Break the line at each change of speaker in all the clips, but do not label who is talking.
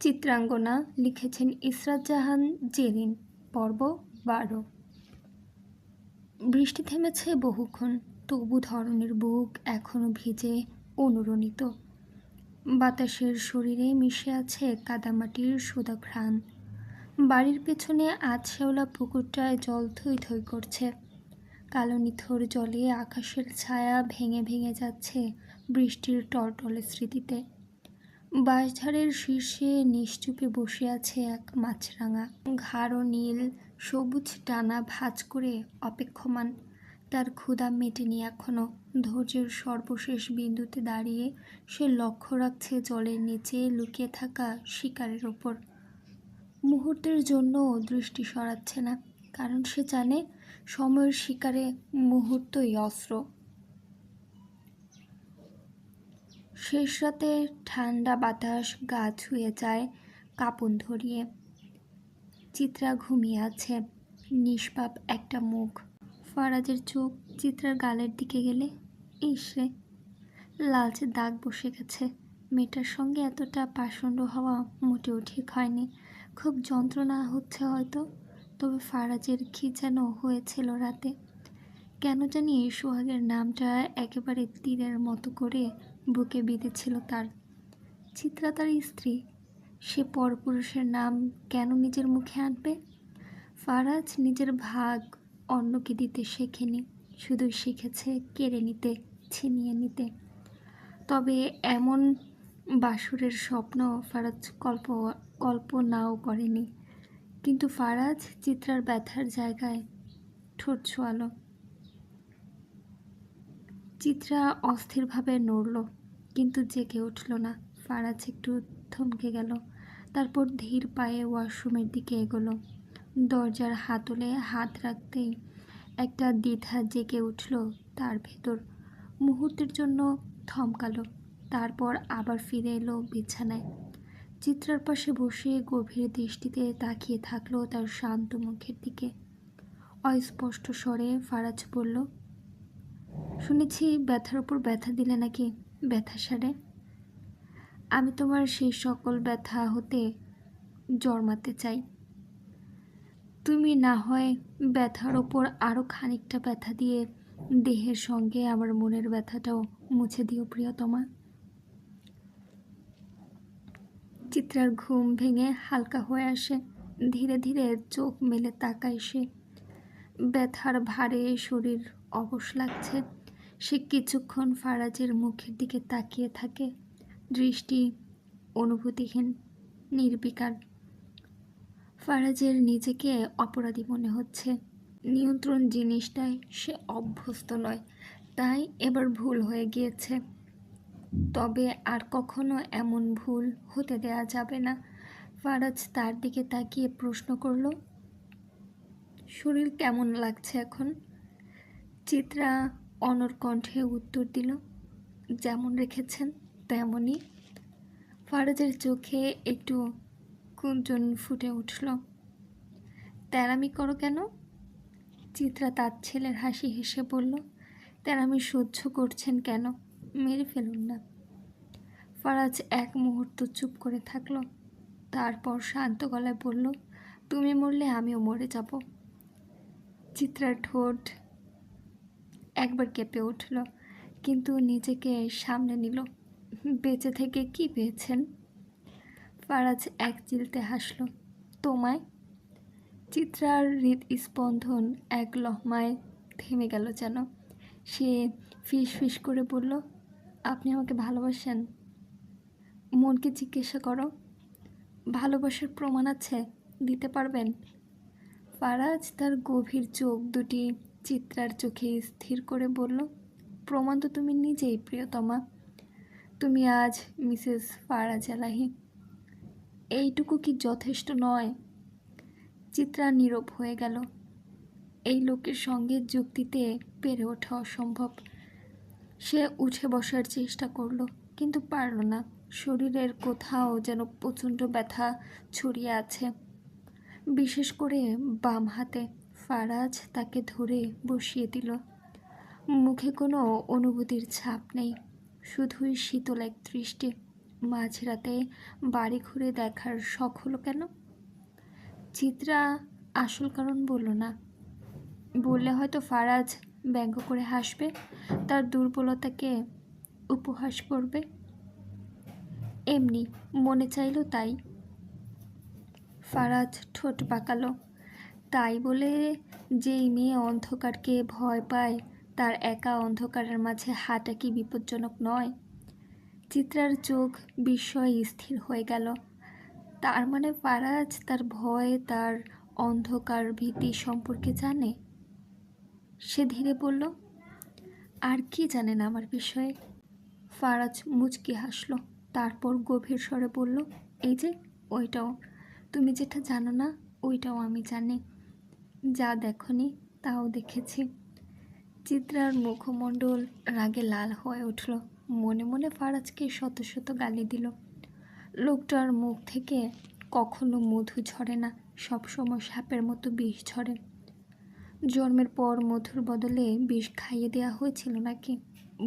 চিত্রাঙ্গনা লিখেছেন ইসরাত জাহান জেরিন। পর্ব বারো। বৃষ্টি থেমেছে বহুক্ষণ। তবু ধরনের বুক এখনও ভিজে অনুরণিত। বাতাসের শরীরে মিশে আছে কাদামাটির সুদা ঘ্রাণ। বাড়ির পেছনে আধশেওলা পুকুরটায় জল থই থই করছে। কালো নিথর জলে আকাশের ছায়া ভেঙে ভেঙে যাচ্ছে বৃষ্টির টলটলে স্মৃতিতে। বাঁশঝাড়ের শীর্ষে নিশ্চুপে বসে আছে এক মাছরাঙা। ঘাড় নীল, সবুজ টানা ভাঁজ করে অপেক্ষমান। তার ক্ষুধা মেটেনি এখনও ধৈর্যের সর্বশেষ বিন্দুতে দাঁড়িয়ে সে লক্ষ্য রাখছে জলের নিচে লুকিয়ে থাকা শিকারের ওপর। মুহূর্তের জন্য দৃষ্টি সরাচ্ছে না, কারণ সে জানে সময়ের শিকারে মুহূর্তই অস্ত্র। শেষ রাতে ঠান্ডা বাতাস গা ছুঁয়ে যায় কাপন ধরিয়ে। চিত্রা ঘুমিয়ে আছে। নিষ্পাপ একটা মুখ। ফারাজের চোখ চিত্রার গালের দিকে গেলে ইসরে লালচে দাগ বসে গেছে। মেয়েটার সঙ্গে এতটা পাষণ্ড হওয়া মোটেও ঠিক হয়নি। খুব যন্ত্রণা হচ্ছে হয়তো, তবে ফারাজের কি যেন হয়েছিল রাতে। কেন জানি এই সোহাগের নামটা একেবারে তীরের মতো করে বুকে বিঁধেছিল তার। চিত্রা তার স্ত্রী, সে পরপুরুষের নাম কেন নিজের মুখে আনবে ফারাজ নিজের ভাগ অন্যকে দিতে শেখেনি শুধু শিখেছে কেড়ে নিতে, ছিনিয়ে নিতে। তবে এমন বাসুরের স্বপ্ন ফারাজ কল্প, কল্পনাও করেনি। কিন্তু ফারাজ চিত্রার ব্যথার জায়গায় ঠোঁট ছোয়ালো। চিত্রা অস্থিরভাবে নড়ল। কিন্তু জেগে উঠল না। ফারাজ একটু থমকে গেল, তারপর ধীর পায়ে ওয়াশরুমের দিকে এগোলো। দরজার হাতলে হাত রাখতেই একটা দ্বিধা জেগে উঠল তার ভেতর। মুহূর্তের জন্য থমকালো, তারপর আবার ফিরে এলো বিছানায়। চিত্রার পাশে বসে গভীর দৃষ্টিতে তাকিয়ে থাকল তার শান্ত মুখের দিকে। অস্পষ্ট স্বরে ফারাজ বলল, শুনেছি ব্যথার উপর ব্যথা দিলে নাকি ব্যথা সারে। আমি তোমার সেই সকল ব্যথা হতে জন্মাতে চাই। তুমি না হয় ব্যথার ওপর আরও খানিকটা ব্যথা দিয়ে দেহের সঙ্গে আমার মনের ব্যথাটাও মুছে দিও প্রিয়তমা। চিত্রার ঘুম ভেঙে হালকা হয়ে আসে, ধীরে ধীরে চোখ মেলে তাকায় সে। ব্যথার ভারে শরীর অবশ লাগছে। সে কিছুক্ষণ ফারাজের মুখের দিকে তাকিয়ে থাকে। দৃষ্টি অনুভূতিহীন, নির্বিকার। ফারাজের নিজেকে অপরাধী মনে হচ্ছে। নিয়ন্ত্রণ জিনিসটায় সে অভ্যস্ত নয়, তাই এবার ভুল হয়ে গিয়েছে। তবে আর কখনো এমন ভুল হতে দেয়া যাবে না। ফারাজ তার দিকে তাকিয়ে প্রশ্ন করল, শরীর কেমন লাগছে এখন? চিত্রা অনর কণ্ঠে উত্তর দিল, যেমন রেখেছেন, তেমনই। ফারাজের চোখে একটু কুঞ্চন ফুটে উঠল, তেরামি করো কেন? চিত্রা তার ছেলের হাসি হেসে বলল, তেরামি সহ্য করছেন কেন? মেরে ফেলুন না। ফারাজ এক মুহূর্ত চুপ করে থাকল, তারপর শান্ত গলায় বলল, তুমি মরলে আমিও মরে যাব। চিত্রার ঠোঁট একবার কেঁপে উঠল, কিন্তু নিজেকে সামনে নিল। বেঁচে থেকে কি পেয়েছেন? ফারাজ এক চিলতে হাসল। তোমায়? চিত্রার হৃদস্পন্দন এক লহমায় থেমে গেল যেন। সে ফিস ফিস করে বলল, আপনি আমাকে ভালোবাসেন। মনকে জিজ্ঞাসা করো, ভালোবাসার প্রমাণ আছে, দিতে পারবেন? ফারাজ তার গভীর চোখ দুটি চিত্রার চোখে স্থির করে বলল, প্রমাণ তো তুমি নিজেই, প্রিয়তমা। তুমি আজ মিসেস ফারাজ আলাহি এইটুকু কি যথেষ্ট নয়? চিত্রা নীরব হয়ে গেল। এই লোকের সঙ্গে যুক্তিতে পেরে ওঠা অসম্ভব। সে উঠে বসার চেষ্টা করল, কিন্তু পারল না। শরীরের কোথাও যেন প্রচণ্ড ব্যথা ছড়িয়ে আছে, বিশেষ করে বাম হাতে। ফারাজ তাকে ধরে বসিয়ে দিল। মুখে কোনো অনুভূতির ছাপ নেই, শুধুই শীতল এক দৃষ্টি। মাঝরাতে বাড়ি ঘুরে দেখার শখ হলো কেন? চিত্রা আসল কারণ বলল না। বললে হয়তো ফারাজ ব্যঙ্গ করে হাসবে, তার দুর্বলতাকে উপহাস করবে। এমনি মনে চাইলো তাই। ফারাজ ঠোঁট পাকালো তাই বলে যেই মেয়ে অন্ধকারকে ভয় পায়, তার একা অন্ধকারের মাঝে হাঁটা কি বিপজ্জনক নয়? চিত্রার চোখ বিস্ময়ে স্থির হয়ে গেল। তার মানে ফারাজ তার ভয়, তার অন্ধকার ভীতি সম্পর্কে জানে? সে ধীরে বলল, আর কি জানেন আমার বিষয়ে? ফারাজ মুচকি হাসলো, তারপর গভীর স্বরে বলল, এই যে, ওইটাও। তুমি যেটা জানো না, ওইটাও আমি জানি। যা দেখনি তাও দেখেছি। চিত্রার মুখমণ্ডল রাগে লাল হয়ে উঠল। মনে মনে ফারাজকে শত শত গালি দিল। লোকটার মুখ থেকে কখনো মধু ঝরে না সবসময় সাপের মতো বিষ ঝরে। জন্মের পর মধুর বদলে বিষ খাইয়ে দেওয়া হয়েছিল নাকি?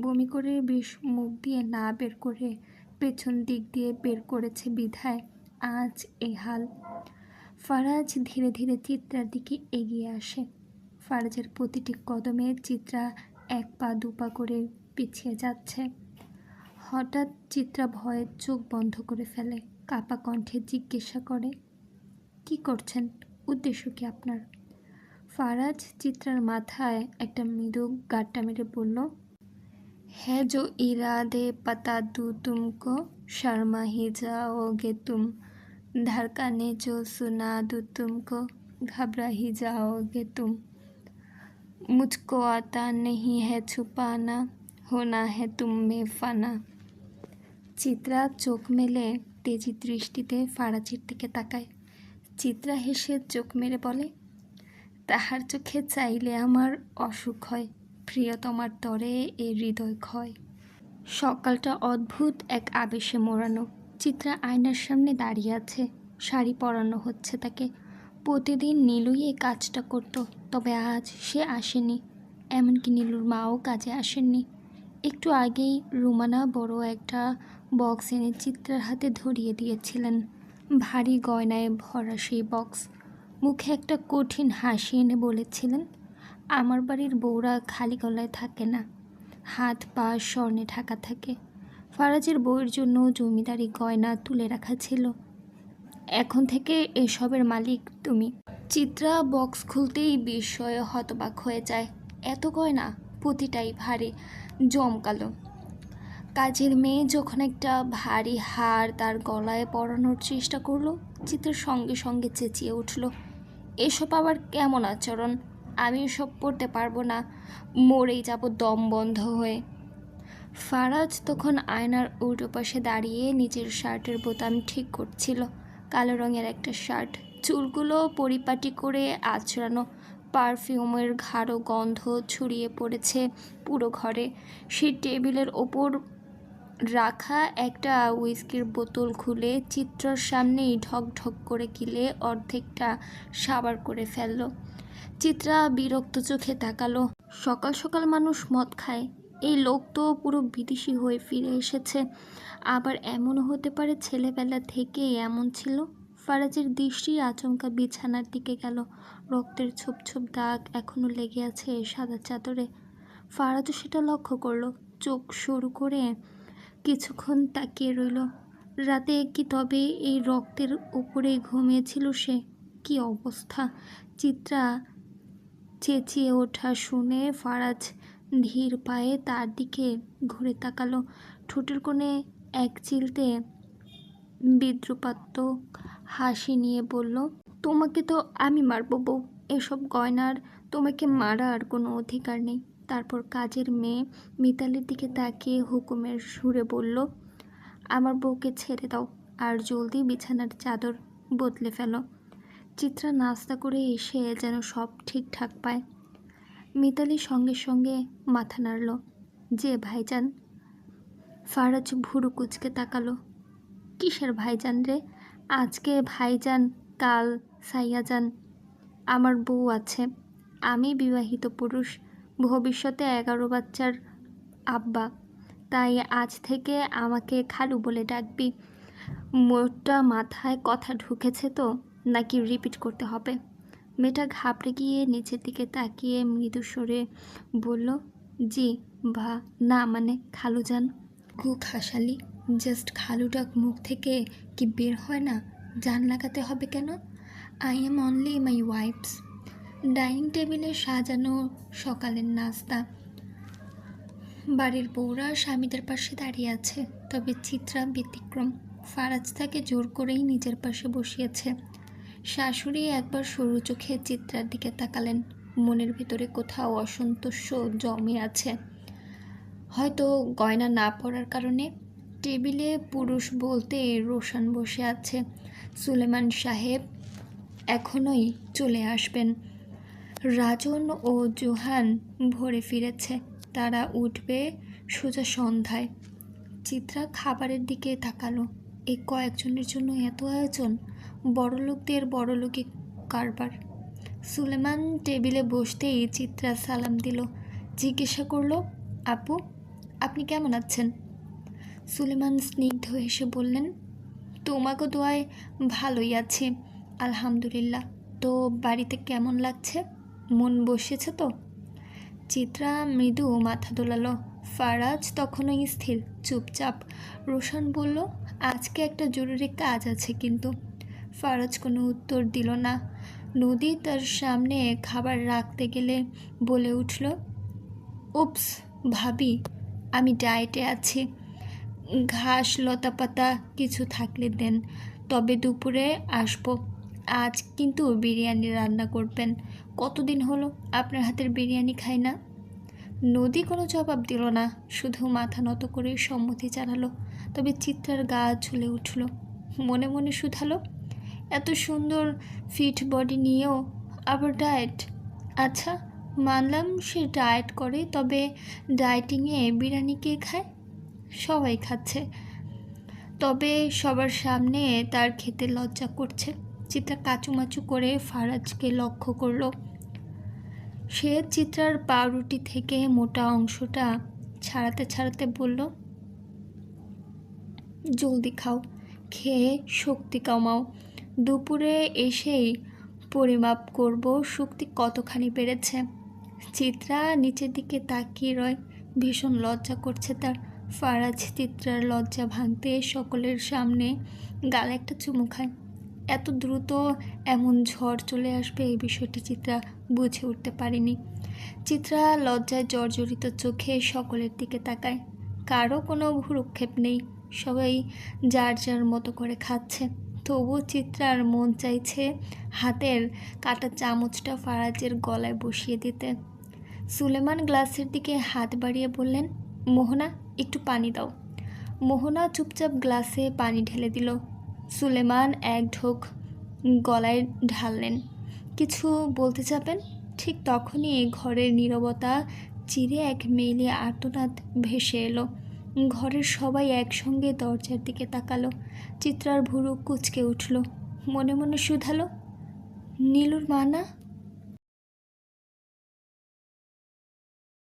বমি করে বিষ মুখ দিয়ে না বের করে পেছন দিক দিয়ে বের করেছে বিধায় আজ এই হাল। ফারাজ ধীরে ধীরে চিত্রার দিকে এগিয়ে আসে। ফারাজের প্রতিটি কদমে চিত্রা এক পা দুপা করে পিছিয়ে যাচ্ছে। হঠাৎ চিত্রা ভয়ে চোখ বন্ধ করে ফেলে, কাপা কণ্ঠে জিজ্ঞাসা করে, কি করছেন? উদ্দেশ্য কি আপনার? ফারাজ চিত্রার মাথায় একটা মৃদু গাড্ডা মেরে বলল হ্যাঁ জো ইরাদে পাতা দু তুমকো, শর্মা ও গে তুম। धड़कने जो सुना दूँ तुमको घबरा ही जाओगे तुम मुझको आता नहीं है छुपाना होना है तुम में ফানা চিত্রা চোখ মেলে তেজি দৃষ্টিতে ফারাজির দিকে তাকায় চিত্রা হেসে চোখ মেরে বলে তাহার চোখে চাইলে আমার অসুখ হয় প্রিয়তমার তরে এ হৃদয় ক্ষয় সকালটা অদ্ভুত এক আবেশে মোড়ানো চিত্রা আয়নার সামনে দাঁড়িয়ে আছে। শাড়ি পরানো হচ্ছে তাকে। প্রতিদিন নীলুই এই কাজটা করত, তবে আজ সে আসেনি। এমনকি নীলুর মাও কাজে আসেননি। একটু আগেই রুমানা বড় একটা বক্স এনে চিত্রার হাতে ধরিয়ে দিয়েছিলেন। ভারী গয়নায় ভরা সেই বক্স। মুখে একটা কঠিন হাসি এনে বলেছিলেন, আমার বাড়ির বউরা খালি গলায় থাকে না। হাত পা স্বর্ণে ঢাকা থাকে। ফারাজের বউয়ের জন্য জমিদারি গয়না তুলে রাখা ছিল। এখন থেকে এসবের মালিক তুমি। চিত্রা বক্স খুলতেই বিস্ময়ে হতবাক হয়ে যায়। এত গয়না? প্রতিটাই ভারী, জমকালো। কাজের মেয়ে যখন একটা ভারী হার তার গলায় পরানোর চেষ্টা করল, চিত্রের সঙ্গে সঙ্গে চেঁচিয়ে উঠল, এসব আবার কেমন আচরণ? আমি এসব পড়তে পারব না। মরেই যাব দম বন্ধ হয়ে। ফারাজ তখন আয়নার উল্টো পাশে দাঁড়িয়ে নিজের শার্টের বোতাম ঠিক করছিল। কালো রঙের একটা শার্ট, চুলগুলো পরিপাটি করে আছড়ানো, পারফিউমের ঘাড়ো গন্ধ ছড়িয়ে পড়েছে পুরো ঘরে। সেই টেবিলের ওপর রাখা একটা উইস্কির বোতল খুলে চিত্রর সামনেই ঢক ঢক করে গিলে অর্ধেকটা সাবার করে ফেলল। চিত্রা বিরক্ত চোখে তাকালো। সকাল সকাল মানুষ মদ খায়। এই লোক তো পুরো বিদেশি হয়ে ফিরে এসেছে। আবার এমনও হতে পারে ছেলেবেলা থেকে এমন ছিল? ফারাজের দৃষ্টি আচমকা বিছানার দিকে গেল। রক্তের ছোপ ছোপ দাগ এখনও লেগে আছে সাদা চাদরে। ফারাজও সেটা লক্ষ্য করল। চোখ সরু করে কিছুক্ষণ তাকিয়ে রইল। রাতে কি তবে এই রক্তের উপরেই ঘুমিয়েছিল সে? কি অবস্থা? চিত্রা চেঁচিয়ে ওঠা শুনে ফারাজ ধীর পায়ে তার দিকে ঘুরে তাকালো। ঠোঁটের কোণে এক চিলতে বিদ্রুপাত্মক হাসি নিয়ে বলল, তোমাকে তো আমি মারবো বউ। এসব গয়নার তোমাকে মারার কোনো অধিকার নেই। তারপর কাজের মেয়ে মিতালির দিকে তাকিয়ে হুকুমের সুরে বলল, আমার বউকে ছেড়ে দাও আর জলদি বিছানার চাদর বদলে ফেলো। চিত্রা নাস্তা করে এসে যেন সব ঠিকঠাক পায়। মিতালি সঙ্গে সঙ্গে মাথা নাড়ল। যে ভাইজান? ফারাজ ভুরু কুচকে তাকালো। কিসের ভাইজান রে? আজকে ভাইজান, কাল সাইয়াজান। আমার বউ আছে। আমি বিবাহিত পুরুষ। ভবিষ্যতে এগারো বাচ্চার আব্বা। তাই আজ থেকে আমাকে খালু বলে ডাকবি। মোটটা মাথায় কথা ঢুকেছে তো, নাকি রিপিট করতে হবে? মেয়েটা ঘাবড়ে গিয়ে নিচের দিকে তাকিয়ে মৃদু সরে বলল, জি, ভা, না মানে খালু যান গু খাসালি জাস্ট খালু মুখ থেকে কি বের হয় না? জান লাগাতে হবে কেন? I am only my wife's dining টেবিলে সাজানো সকালের নাস্তা। বাড়ির বউরা স্বামীদের পাশে দাঁড়িয়ে আছে, তবে চিত্রা ব্যতিক্রম। ফারাজ তাকে জোর করেই নিজের পাশে বসিয়েছে। শাশুড়ি একবার সরু চোখে চিত্রার দিকে তাকালেন। মনের ভিতরে কোথাও অসন্তোষ জমে আছে। হয়তো গয়না না পড়ার কারণে টেবিলে পুরুষ বলতে রোশন বসে আছে। সুলেমান সাহেব এখনোই চলে আসবেন। রাজন ও জোহান ভোরে ফিরেছে। তারা উঠবে সোজা সন্ধ্যায়। চিত্রা খাবারের দিকে তাকালো। এই কয়েকজনের জন্য এত আয়োজন? বড়লোকদের বড়লোকি কারবার। সুলেমান টেবিলে বসতেই চিত্রা সালাম দিল। জিজ্ঞাসা করল, আপু, আপনি কেমন আছেন? সুলেমান স্নিগ্ধ হেসে বললেন তোমাকে দোয়ায় ভালোই আছে, আলহামদুলিল্লাহ। তো বাড়িতে কেমন লাগছে? মন বসেছে তো? চিত্রা মৃদু মাথা দোলালো। ফারাজ তখনও স্থির, চুপচাপ। রোশন বলল, আজকে একটা জরুরি কাজ আছে কিন্তু। ফারাজ কোনো উত্তর দিল না। নদী তার সামনে খাবার রাখতে গেলে বলে উঠল উপস ভাবি, আমি ডায়েটে আছি। ঘাস লতা পাতা কিছু থাকলে দেন, তবে দুপুরে আসব। আজ কিন্তু বিরিয়ানি রান্না করবেন। কতদিন হলো আপনার হাতের বিরিয়ানি খাই না? নদী কোনো জবাব দিল না, শুধু মাথা নত করে সম্মতি জানালো, তবে চিত্রার গা ঝুলে উঠল। মনে মনে শুধালো এত সুন্দর ফিট বডি নিয়েও আবার ডায়েট। আচ্ছা মানলাম সে ডায়েট করে, তবে ডায়েটিংয়ে বিরিয়ানি কে খায়? সবাই খাচ্ছে। তবে সবার সামনে তার খেতে লজ্জা করছে। চিত্রা কাচুমাচু করে ফারাজকে লক্ষ্য করল। সে চিত্রার পাউরুটি থেকে মোটা অংশটা ছাড়াতে ছাড়াতে বলল, জলদি খাও, খেয়ে শক্তি কমাও। দুপুরে এসেই পরিমাপ করব শক্তি কতখানি বেড়েছে। চিত্রা নিচের দিকে তাকিয়ে রয়, ভীষণ লজ্জা করছে তার। ফারাজ চিত্রার লজ্জা ভাঙতে সকলের সামনে গালে একটা চুমু খায়। এত দ্রুত এমন ঝড় চলে আসবে এই বিষয়টি চিত্রা বুঝে উঠতে পারেনি। চিত্রা লজ্জায় জর্জরিত চোখে সকলের দিকে তাকায়। কারও কোনো ভুরুক্ষেপ নেই। সবাই যার যার মতো করে খাচ্ছে। তবু চিত্রার মন চাইছে হাতের কাটা চামচটা ফারাজের গলায় বসিয়ে দিতে। সুলেমান গ্লাসের দিকে হাত বাড়িয়ে বললেন, মোহনা, একটু পানি দাও। মোহনা চুপচাপ গ্লাসে পানি ঢেলে দিল। সুলেমান এক ঢোক গলায় ঢাললেন। কিছু বলতে চাবেন ঠিক তখনই ঘরের নীরবতা, চিরে এক মেয়েলি আর্তনাদ ভেসে এলো। ঘরের সবাই একসঙ্গে দরজার দিকে তাকালো। চিত্রার ভুরু কুচকে উঠল। মনে মনে শুধালো, নীলুর মা না?